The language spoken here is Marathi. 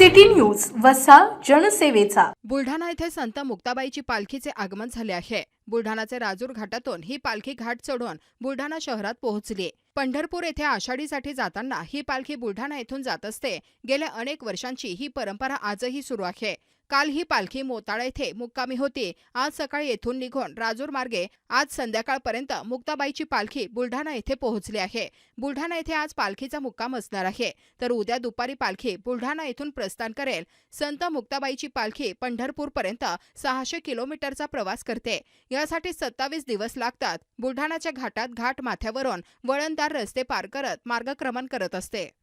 city news वसा जनसेवेचा. बुलढाणा येथे संत मुक्ताबाईची पालखीचे आगमन झाले आहे. बुलढाणाचे राजूर घाटातून ही पालखी घाट चढून बुलढाणा शहरात पोहोचली. पंढरपूर येथे आषाढीसाठी जाताना ही पालखी बुलढाणा येथून जात असते. गेल्या अनेक वर्षांची ही परंपरा आजही सुरू आहे. काल ही पालखी मोताळा येथे मुक्कामी होती. आज सकाळी येथून निघून राजूर मार्गे आज संध्याकाळपर्यंत मुक्ताबाईची पालखी बुलढाणा येथे पोहोचली आहे. बुलढाणा येथे आज पालखीचा मुक्काम असणार आहे. तर उद्या दुपारी पालखी बुलढाणा येथून प्रस्थान करेल. संत मुक्ताबाईची पालखी पंढरपूरपर्यंत सहाशे किलोमीटरचा प्रवास करते. यासाठी सत्तावीस दिवस लागतात. बुलढाणाच्या घाटात घाट माथ्यावरून वळणदार रस्ते पार करत मार्गक्रमण करत असते.